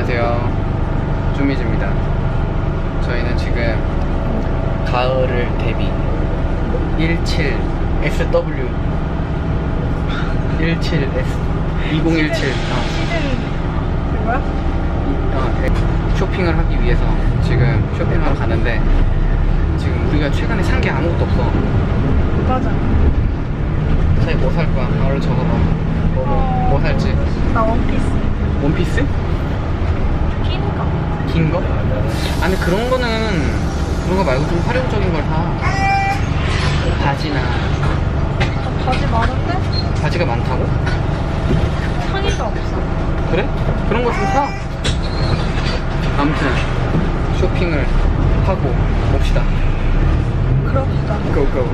안녕하세요. 주미즈입니다. 저희는 지금 가을을 대비 17 SW 17 S 2017 뭐야? 어, 네. 쇼핑을 하기 위해서 지금 쇼핑하러 가는데 지금 우리가 최근에 산 게 아무것도 없어. 맞아. 사이 뭐살 거야? 아, 얼른 적어봐. 뭐, 뭐, 뭐 살지? 나 원피스. 원피스? 긴 거. 아니 그런 거는 그런 거 말고 좀 활용적인 걸 사. 바지나 나 바지 많은데 바지가 많다고? 상의가 없어. 그래? 그런 거 좀 사. 아무튼 쇼핑을 하고 옵시다. 그럽시다. 고고.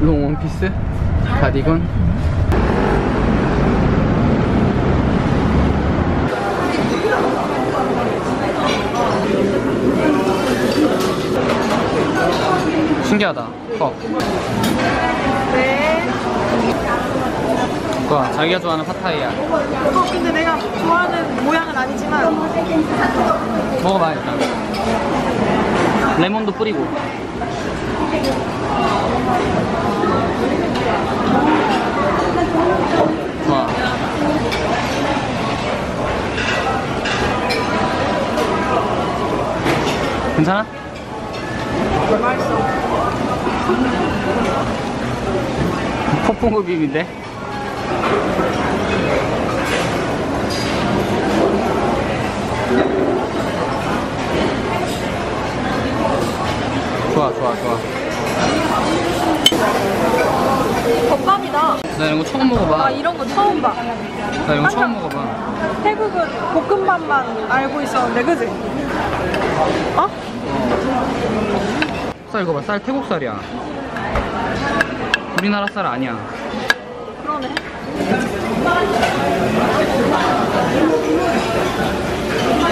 롱 원피스? 가디건? 신기하다. 컵. 네. 와, 자기가 좋아하는 파타이야. 어, 근데 내가 좋아하는 모양은 아니지만 먹어봐, 일단. 레몬도 뿌리고. 와. 괜찮아? 맛있어. 폭풍흡입인데? 좋아, 좋아, 좋아. 덮밥이다. 나 이런 거 처음 먹어봐. 나 이런 거 처음 봐. 나 이런 거 처음 먹어봐. 태국은 볶음밥만 알고 있었는데, 그지? 어? 쌀 이거 봐, 쌀 태국 쌀이야. 우리나라 쌀 아니야. 그러네.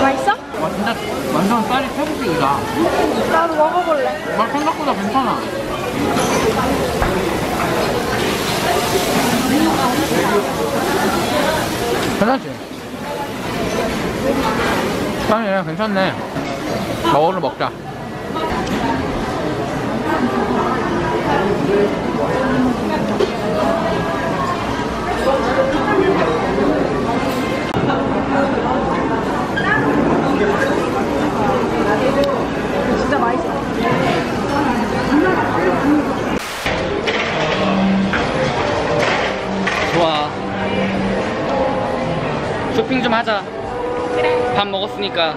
맛있어? 와, 진짜 완전 쌀이 태국식이다. 나도 먹어볼래. 말 생각보다 괜찮아. 괜찮지? 쌀이 괜찮네. 먹으러 먹자. 좋아. 쇼핑 좀 하자. 그래. 밥 먹었으니까.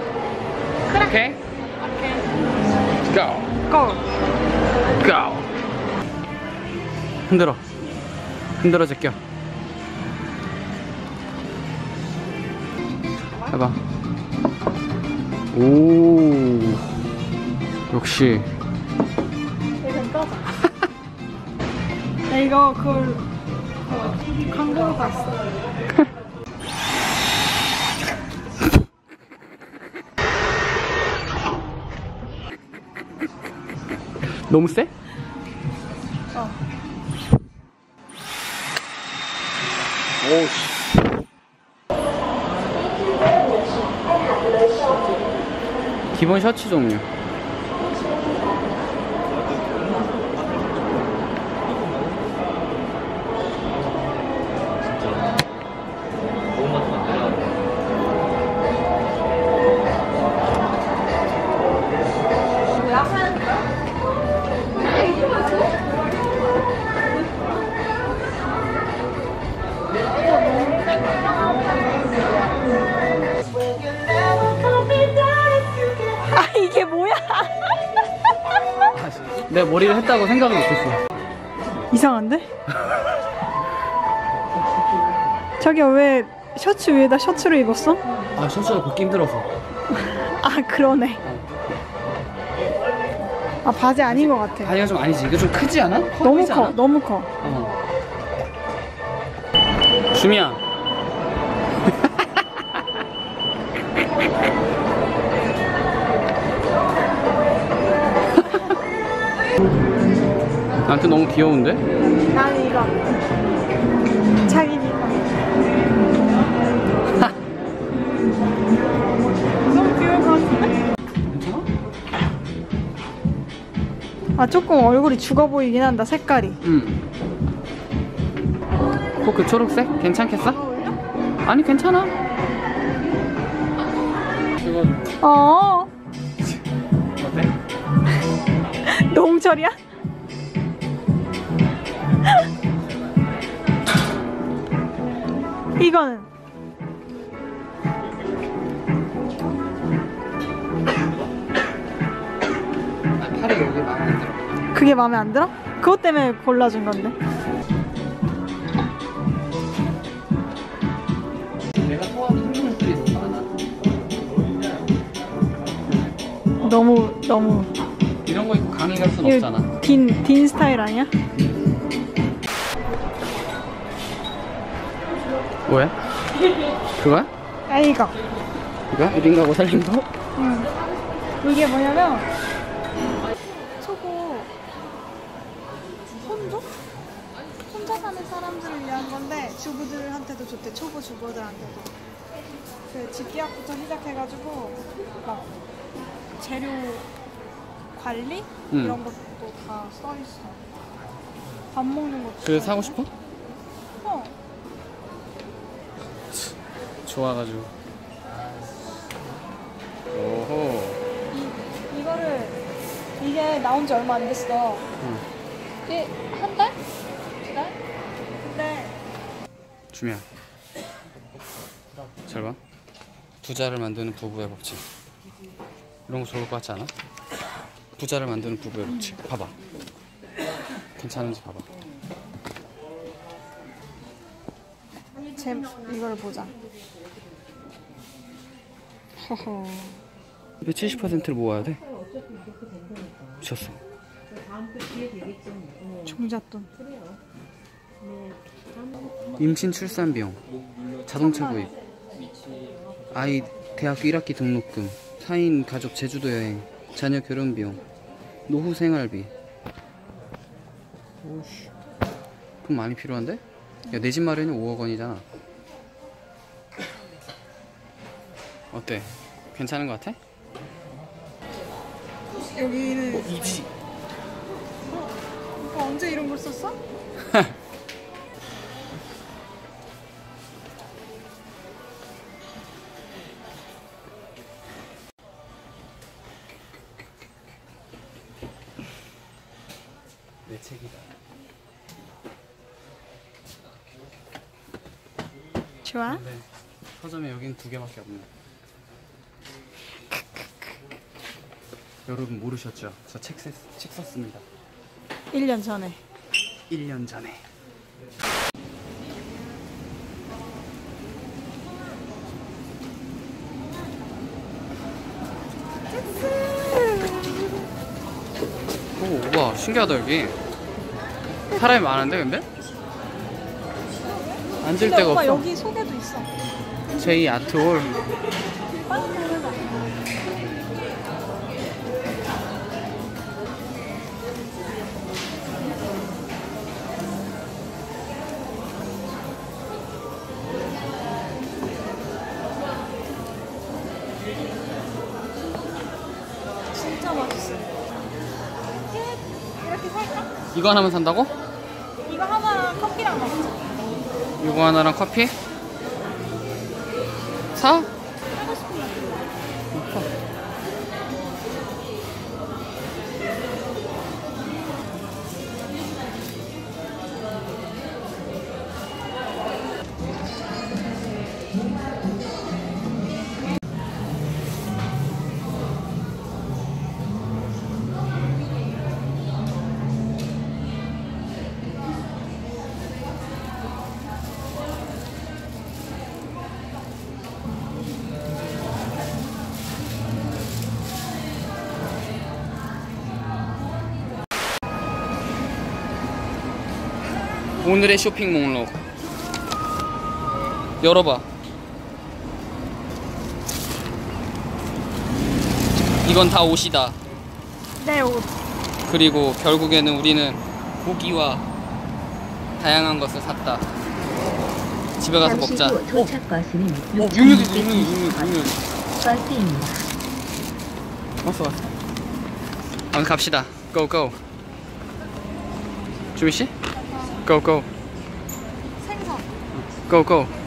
그래. 오케이? 오케이. Go. 고! 흔들어. 흔들어 제껴. 해봐. 오. 역시. 이거 꺼져. 나 이거 그걸 그 광고 봤어. 너무 세? 어. 오씨. 기본 셔츠 종류. 내 머리를 했다고 생각을 못했어. 이상한데? 자기야 왜 셔츠 위에다 셔츠를 입었어? 아 셔츠가 벗기 힘들어서. 아 그러네. 아 바지 아닌 것 같아. 바지가 좀 아니지. 이거 좀 크지 않아? 커 너무 커, 않아? 너무 커. 어. 주미야. 나한테 너무 귀여운데? 난 이거 자기 이거 너무 귀여울 것 같은데? 괜찮아? 아 조금 얼굴이 죽어 보이긴 한다 색깔이 응 코그 초록색? 괜찮겠어? 아, 아니 괜찮아 어어 노홍철이야? 이거는 아, 팔이 여기 마음에 안 들어. 그게 마음에 안 들어? 그것 때문에 골라준 건데. 내가 소화하는 행동들이 너무 많아. 너무 너무 이런 거 입고 강의 갈 순 없잖아. 딘, 딘 스타일 아니야? 뭐야? 그거야? 아 이거. 이거? 1인 가구 살린 거? 응. 이게 뭐냐면 초보 혼조? 혼자 사는 사람들을 위한 건데 주부들한테도 좋대 초보 주부들한테도 그 집기약부터 시작해가지고 막 재료 관리 응. 이런 것도 다 써 있어 밥 먹는 것도 써있고. 사고 싶어? 어 좋아가지고. 오호. 이, 이거를 이게 나온 지 얼마 안 됐어 응. 이게 한 달? 두 달? 근데 주미야. 잘 봐. 부자를 만드는 부부의 법칙. 이런 거 좋을 것 같지 않아? 부자를 만드는 부부의 법칙. 봐봐. 괜찮은지 봐봐. 제 이걸 보자. 허허. 70%를 모아야 돼. 미쳤어. 종잣돈. 임신 출산 비용, 자동차 구입, 아이 대학교 1학기 등록금, 4인 가족 제주도 여행, 자녀 결혼 비용, 노후 생활비. 오씨, 돈 많이 필요한데? 야, 내 집 마련이 5억 원이잖아. 어때? 괜찮은 것 같아? 여기는 이지. 오빠 언제 이런 걸 썼어? 내 책이다. 좋아. 근데 서점에 여긴 두 개밖에 없네. 여러분 모르셨죠? 저 책 책 썼습니다. 1년 전에. 1년 전에. 오, 와, 신기하다, 여기. 사람이 많은데, 근데? 앉을 데가 없어. 여기 소개도 있어. 제이 아트홀. 진짜 맛있어. 끝. 이렇게 살까? 이거 하나만 산다고? 이거 하나랑 커피랑 먹자. 이거 하나랑 커피? 사? 오늘의 쇼핑 목록 열어봐. 이건 다 옷이다. 내 옷. 그리고 결국에는 우리는 고기와 다양한 것을 샀다. 집에 가서 먹자. 버스는 어 육류도 육류 육류 육류 버스입니다. 왔어 왔어. 어, 갑시다. 고고. 준비 씨? Go go. go go